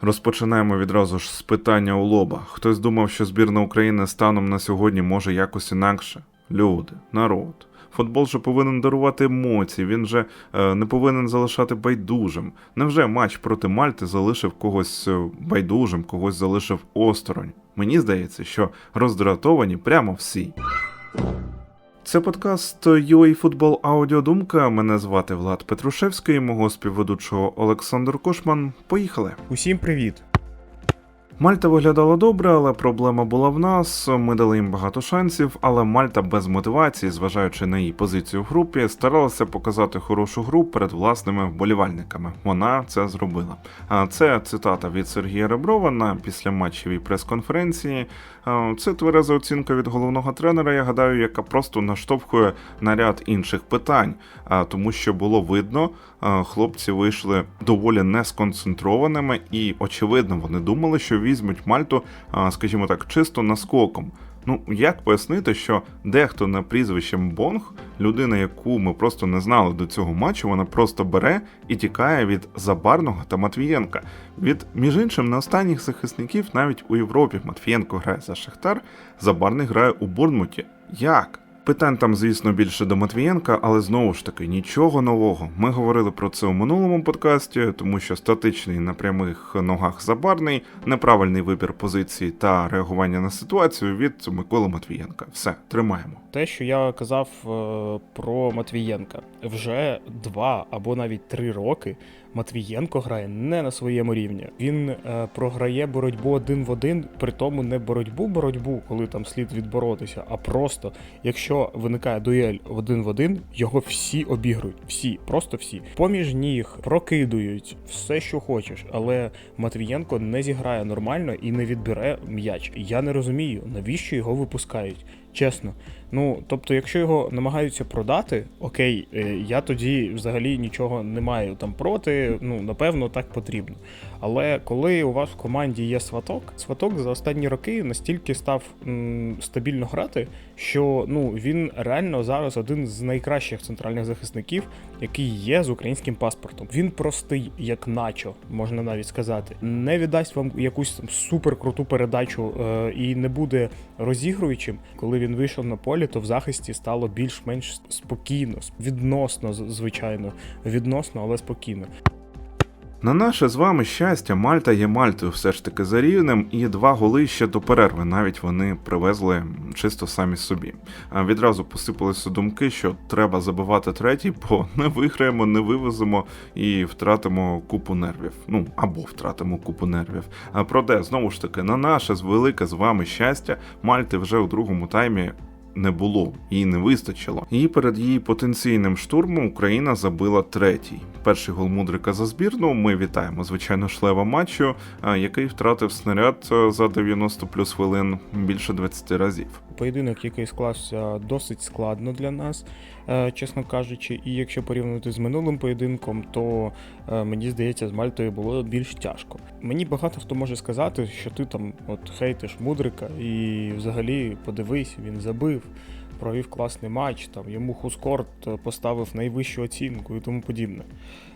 Розпочинаємо відразу ж з питання у лоба. Хтось думав, що збірна України станом на сьогодні може якось інакше. Люди, народ. Футбол же повинен дарувати емоції, він же е, не повинен залишати байдужим. Невже матч проти Мальти залишив когось е, байдужим, когось залишив осторонь? Мені здається, що роздратовані прямо всі. Це подкаст UA Футбол Аудіодумка. Мене звати Влад Петрушевський, мого співведучого Олександр Кошман. Поїхали. Усім привіт! Мальта виглядала добре, але проблема була в нас. Ми дали їм багато шансів, але Мальта без мотивації, зважаючи на її позицію в групі, старалася показати хорошу гру перед власними вболівальниками. Вона це зробила. А це цитата від Сергія Реброва на післяматчевій прес-конференції. Це твереза оцінка від головного тренера, я гадаю, яка просто наштовхує на ряд інших питань, А, тому що було видно, хлопці вийшли доволі несконцентрованими, і очевидно, вони думали, що візьмуть Мальту, скажімо так, чисто наскоком. Ну, як пояснити, що дехто на прізвищем Бонг, людина, яку ми просто не знали до цього матчу, вона просто бере і тікає від Забарного та Матвієнка. Від, між іншим, на останніх захисників навіть у Європі Матвієнко грає за Шахтар, Забарний грає у Борнмуті. Як? Питань там, звісно, більше до Матвієнка, але знову ж таки нічого нового. Ми говорили про це у минулому подкасті, тому що статичний на прямих ногах забарний, неправильний вибір позиції та реагування на ситуацію від Миколи Матвієнка. Все, тримаємо. Те, що я казав е, про Матвієнка, вже два або навіть три роки Матвієнко грає не на своєму рівні. Він е, програє боротьбу один в один, при тому не боротьбу, боротьбу, коли там слід відборотися, а просто якщо виникає дуель один в один, його всі обігрують. Всі, просто всі. Поміж ніг прокидують все, що хочеш, але Матвієнко не зіграє нормально і не відбере м'яч. Я не розумію, навіщо його випускають. Чесно. Ну, тобто, якщо його намагаються продати, окей, е, я тоді взагалі нічого не маю там проти. Ну, напевно, так потрібно. Але коли у вас в команді є сваток, сваток за останні роки настільки став м, стабільно грати, що ну він реально зараз один з найкращих центральних захисників, який є з українським паспортом. Він простий, як начо, можна навіть сказати. Не віддасть вам якусь там суперкруту передачу е, і не буде розігруючим, коли він вийшов на полі, то в захисті стало більш-менш спокійно, відносно, звичайно, відносно, але спокійно. На наше з вами щастя, Мальта є Мальтою все ж таки за рівнем, і два голи ще до перерви. Навіть вони привезли чисто самі собі. Відразу посипалися думки, що треба забивати третій, бо не виграємо, не вивеземо і втратимо купу нервів. Ну або втратимо купу нервів. А проте, знову ж таки, на наше з велике з вами щастя, Мальти вже у другому таймі не було, їй не вистачило. І перед її потенційним штурмом Україна забила третій. Перший гол Мудрика за збірну. Ми вітаємо, звичайно, шлева матчу, який втратив снаряд е, за 90 плюс хвилин більше 20 разів. Поєдинок, який склався досить складно для нас, е, чесно кажучи. І якщо порівнювати з минулим поєдинком, то е, мені здається, з Мальтою було більш тяжко. Мені багато хто може сказати, що ти там от хейтиш мудрика, і взагалі подивись, він забив. Провів класний матч, там йому Хускорт поставив найвищу оцінку і тому подібне.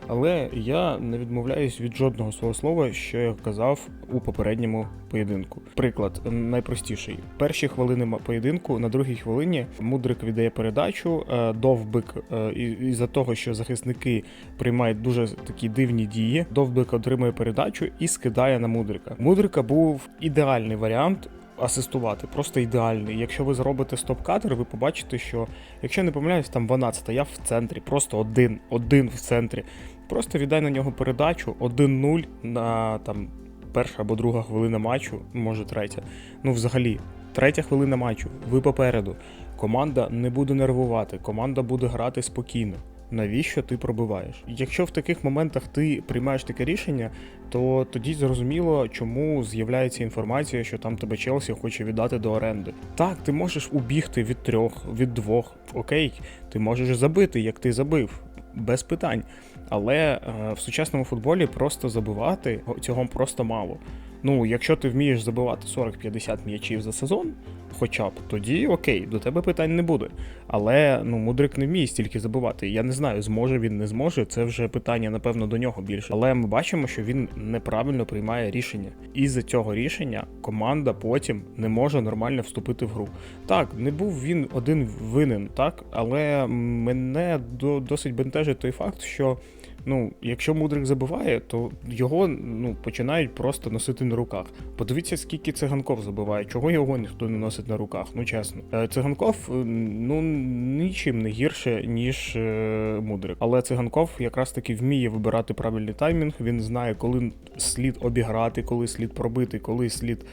Але я не відмовляюсь від жодного свого слова, що я казав у попередньому поєдинку. Приклад найпростіший: перші хвилини поєдинку на другій хвилині мудрик віддає передачу, е, довбик е, із-за того, що захисники приймають дуже такі дивні дії. Довбик отримує передачу і скидає на мудрика. Мудрика був ідеальний варіант. Асистувати, просто ідеальний. Якщо ви зробите стоп-кадр, ви побачите, що якщо не помиляюсь, там вона стояв в центрі, просто один, один в центрі. Просто віддай на нього передачу 1-0 на там перша або друга хвилина матчу, може третя. Ну, взагалі, третя хвилина матчу, ви попереду. Команда не буде нервувати, команда буде грати спокійно. Навіщо ти пробиваєш? Якщо в таких моментах ти приймаєш таке рішення, то тоді зрозуміло, чому з'являється інформація, що там тебе Челсі хоче віддати до оренди. Так, ти можеш убігти від трьох, від двох. Окей, ти можеш забити, як ти забив, без питань. Але е, в сучасному футболі просто забивати цього просто мало. Ну, якщо ти вмієш забивати 40-50 м'ячів за сезон, хоча б, тоді окей, до тебе питань не буде. Але ну мудрик не вміє стільки забивати. Я не знаю, зможе він не зможе. Це вже питання, напевно, до нього більше. Але ми бачимо, що він неправильно приймає рішення. І за цього рішення команда потім не може нормально вступити в гру. Так, не був він один винен, так, але мене до, досить бентежить той факт, що. Ну, якщо мудрик забиває, то його ну починають просто носити на руках. Подивіться, скільки циганков забиває, чого його ніхто не носить на руках. Ну чесно, Е, циганков е, ну нічим не гірше ніж е, мудрик. Але циганков якраз таки вміє вибирати правильний таймінг. Він знає, коли слід обіграти, коли слід пробити, коли слід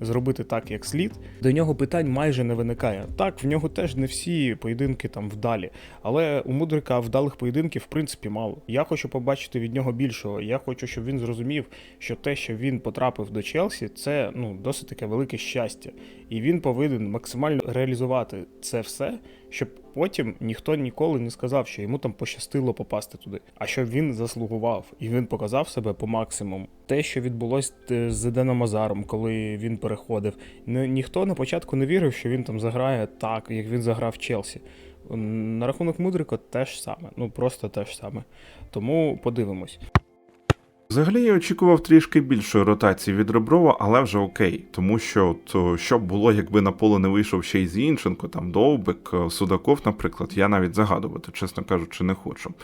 зробити так, як слід. До нього питань майже не виникає. Так, в нього теж не всі поєдинки там вдалі, але у мудрика вдалих поєдинків в принципі мало. Я хочу побачити від нього більшого. Я хочу, щоб він зрозумів, що те, що він потрапив до Челсі, це ну досить таке велике щастя, і він повинен максимально реалізувати це все, щоб потім ніхто ніколи не сказав, що йому там пощастило попасти туди, а що він заслугував, і він показав себе по максимуму. Те, що відбулось е, з Еденом Азаром, коли він переходив, ні- ніхто на початку не вірив, що він там заграє так, як він заграв в Челсі. На рахунок Мудрика теж саме, ну просто теж саме. Тому подивимось. Взагалі я очікував трішки більшої ротації від Реброва, але вже окей, тому що от, що б було, якби на поле не вийшов ще й Зінченко, там Довбик, е, Судаков, наприклад, я навіть загадувати, чесно кажучи, не хочу.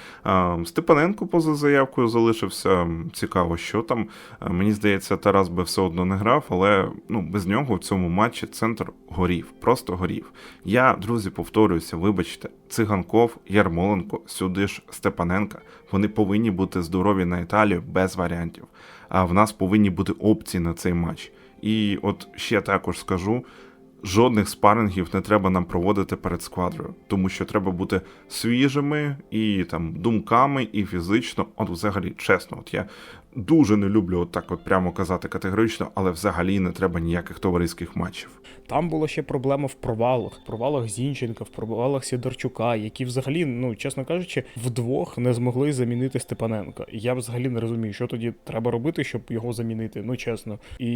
Степаненко поза заявкою залишився. Цікаво, що там. Мені здається, Тарас би все одно не грав, але ну без нього в цьому матчі центр горів, просто горів. Я, друзі, повторююся, вибачте, циганков, Ярмоленко, сюди ж Степаненка. Вони повинні бути здорові на Італію без варіантів. А в нас повинні бути опції на цей матч. І от ще також скажу: жодних спарингів не треба нам проводити перед сквадрою, тому що треба бути свіжими і там думками, і фізично. От, взагалі, чесно, от я дуже не люблю от так от прямо казати категорично, але взагалі не треба ніяких товариських матчів. Там була ще проблема в провалах, в провалах Зінченка, в провалах Сідорчука, які взагалі, ну чесно кажучи, вдвох не змогли замінити Степаненка. Я взагалі не розумію, що тоді треба робити, щоб його замінити. Ну чесно. І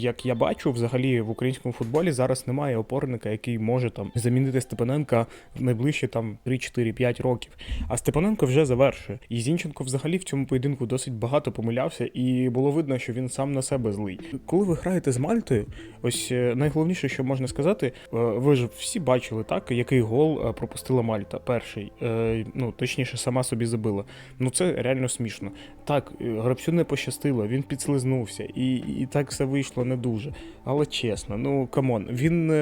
як я бачу, взагалі в українському футболі зараз немає опорника, який може там замінити Степаненка в найближчі там 3-4-5 років. А Степаненко вже завершує. І Зінченко взагалі в цьому поєдинку досить багато помилявся, і було видно, що він сам на себе злий. Коли ви граєте з Мальтою, ось е, найголовніше, що можна сказати, е, ви ж всі бачили, так, який гол е, пропустила Мальта. Перший, ну точніше, сама собі забила. Ну це реально смішно. Так, гравцю не пощастило, він підслизнувся, і, і так все вийшло не дуже. Але чесно, ну камон, він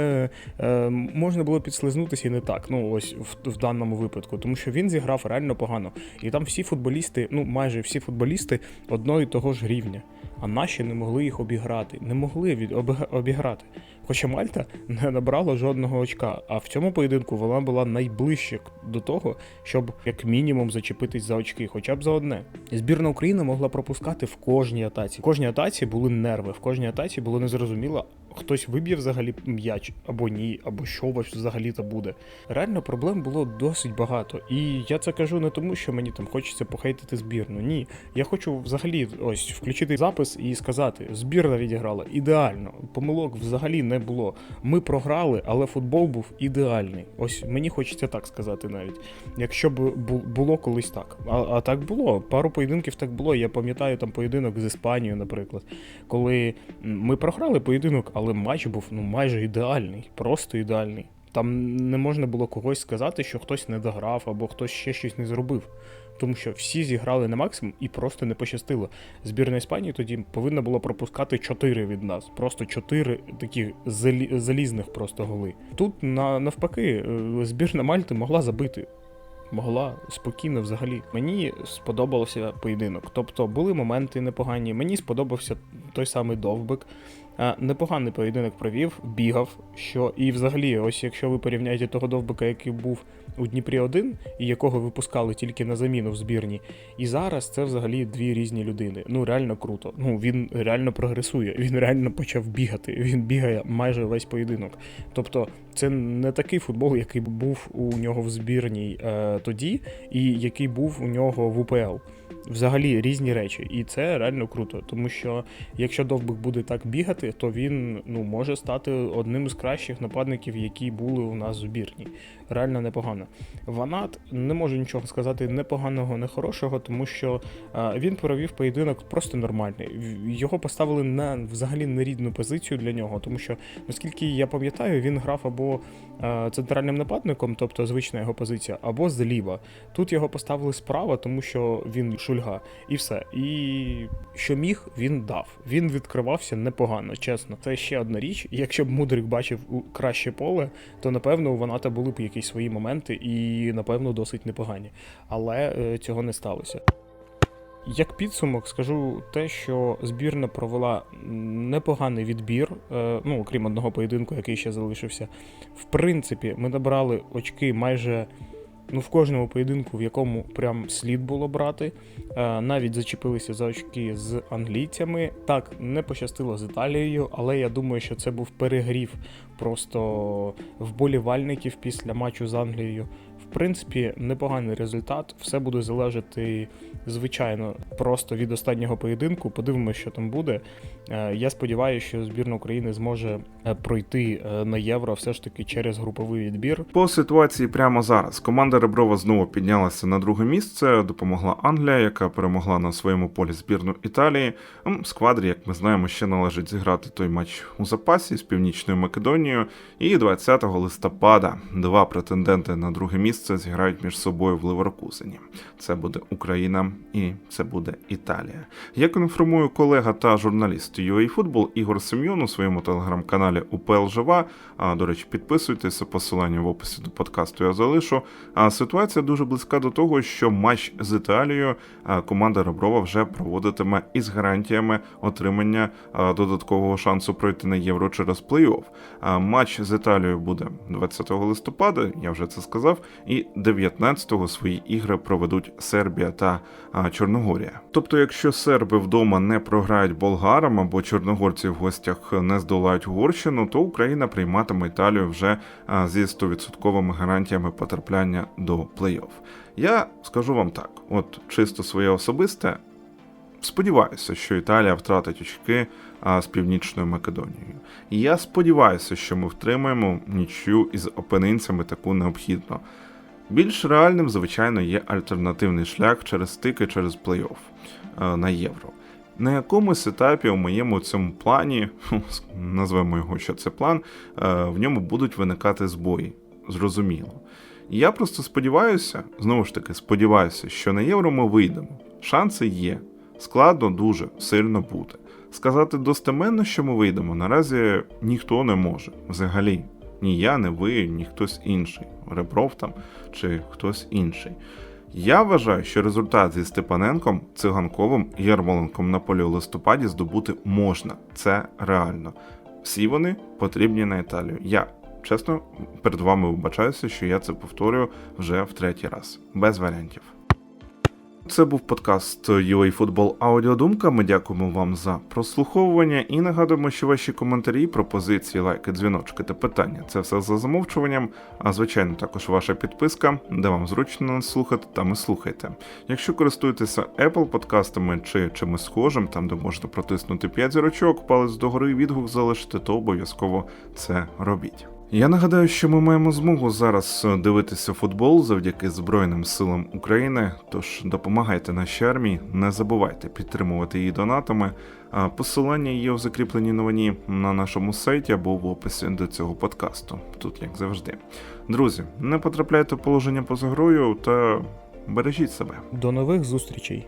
можна було підслизнутися і не так. Ну ось в, в даному випадку, тому що він зіграв реально погано. І там всі футболісти, ну майже всі футболісти одного і того ж рівня. А наші не могли їх обіграти, не могли від обіграти. Хоча Мальта не набрала жодного очка, а в цьому поєдинку вона була найближче до того, щоб як мінімум зачепитись за очки, хоча б за одне. Збірна України могла пропускати в кожній атаці. В кожній атаці були нерви, в кожній атаці було незрозуміло, хтось виб'є взагалі м'яч або ні, або що взагалі то буде. Реально проблем було досить багато. І я це кажу не тому, що мені там хочеться похейтити збірну. Ні. Я хочу взагалі ось включити запис і сказати: збірна відіграла ідеально. Помилок взагалі не було. Ми програли, але футбол був ідеальний. Ось мені хочеться так сказати навіть. Якщо б було колись так. А, а так було. Пару поєдинків так було. Я пам'ятаю там поєдинок з Іспанією, наприклад, коли ми програли поєдинок, але матч був ну майже ідеальний, просто ідеальний. Там не можна було когось сказати, що хтось не дограв або хтось ще щось не зробив. Тому що всі зіграли на максимум і просто не пощастило. Збірна Іспанії тоді повинна була пропускати 4 від нас. Просто 4 такі залізних просто голи. Тут на... навпаки, е, збірна Мальти могла забити. Могла спокійно взагалі. Мені сподобався поєдинок. Тобто були моменти непогані. Мені сподобався той самий довбик. Е, Непоганий поєдинок провів, бігав. Що і взагалі, ось якщо ви порівняєте того довбика, який був у Дніпрі 1 і якого випускали тільки на заміну в збірні, і зараз це взагалі дві різні людини. Ну реально круто. Ну він реально прогресує. Він реально почав бігати. Він бігає майже весь поєдинок. Тобто, це не такий футбол, який був у нього в збірній е, тоді, і який був у нього в УПЛ. Взагалі різні речі. І це реально круто, тому що якщо Довбик буде так бігати, то він ну, може стати одним з кращих нападників, які були у нас в збірні. Реально непогано. Ванат не можу нічого сказати не поганого, не хорошого, тому що е, він провів поєдинок просто нормальний. Його поставили на взагалі нерідну позицію для нього, тому що, наскільки я пам'ятаю, він грав або е, центральним нападником, тобто звична його позиція, або зліва. Тут його поставили справа, тому що він шульга, і все. І що міг, він дав. Він відкривався непогано, чесно. Це ще одна річ. Якщо б Мудрик бачив краще поле, то напевно у Ваната були б якісь свої моменти, і напевно досить непогані. Але е, цього не сталося. Як підсумок, скажу те, що збірна провела непоганий відбір, е, ну окрім одного поєдинку, який ще залишився. В принципі, ми набрали очки майже ну, в кожному поєдинку, в якому прям слід було брати. Е, Навіть зачепилися за очки з англійцями. Так, не пощастило з Італією, але я думаю, що це був перегрів просто вболівальників після матчу з Англією. Принципі, непоганий результат. Все буде залежати, звичайно, просто від останнього поєдинку. Подивимося, що там буде. Е, Я сподіваюся, що збірна України зможе е, пройти е, на євро все ж таки через груповий відбір. По ситуації прямо зараз команда Реброва знову піднялася на друге місце. Допомогла Англія, яка перемогла на своєму полі збірну Італії. Сквадрі, як ми знаємо, ще належить зіграти той матч у запасі з Північною Македонією. І 20 листопада два претенденти на друге місце зіграють між собою в Леверкузені. Це буде Україна і це буде Італія. Як інформує колега та журналіст UAFootball Ігор Сем'йон у своєму телеграм-каналі УПЛ Жива. А до речі, підписуйтеся, посилання в описі до подкасту я залишу. А ситуація дуже близька до того, що матч з Італією команда Реброва вже проводитиме із гарантіями отримання додаткового шансу пройти на євро через плей-офф. Матч з Італією буде 20 листопада, я вже це сказав, 19-го свої ігри проведуть Сербія та Чорногорія. Тобто, якщо серби вдома не програють болгарам або чорногорці в гостях не здолають Угорщину, то Україна прийматиме Італію вже зі 100% гарантіями потрапляння до плей-офф. Я скажу вам так: от чисто своє особисте. Сподіваюся, що Італія втратить очки з Північною Македонією. І я сподіваюся, що ми втримаємо нічю із опининцями таку необхідно. Більш реальним, звичайно, є альтернативний шлях через стики через плей-офф е, на євро. На якомусь етапі у моєму цьому плані, назвемо його, що це план, е, в ньому будуть виникати збої. Зрозуміло. Я просто сподіваюся, знову ж таки, сподіваюся, що на євро ми вийдемо. Шанси є. Складно дуже сильно буде. Сказати достеменно, що ми вийдемо, наразі ніхто не може. Взагалі. Ні я, ні ви, ні хтось інший. Ребров там чи хтось інший. Я вважаю, що результат зі Степаненком, Циганковим Ярмоленком на полі у листопаді здобути можна. Це реально. Всі вони потрібні на Італію. Я чесно перед вами вибачаюся, що я це повторюю вже в третій раз, без варіантів. Це був подкаст UA Football Аудіодумка. Ми дякуємо вам за прослуховування і нагадуємо, що ваші коментарі, пропозиції, лайки, дзвіночки та питання це все за замовчуванням. А звичайно, також ваша підписка, де вам зручно нас слухати, там і слухайте. Якщо користуєтеся Apple подкастами чи чимось схожим, там де можна протиснути 5 зірочок, палець догори відгук залишити, то обов'язково це робіть. Я нагадаю, що ми маємо змогу зараз дивитися футбол завдяки Збройним силам України. Тож допомагайте нашій армії, не забувайте підтримувати її донатами. А Посилання є у закріпленій новині на нашому сайті або в описі до цього подкасту. Тут як завжди. Друзі, не потрапляйте в положення поза грою та бережіть себе. До нових зустрічей!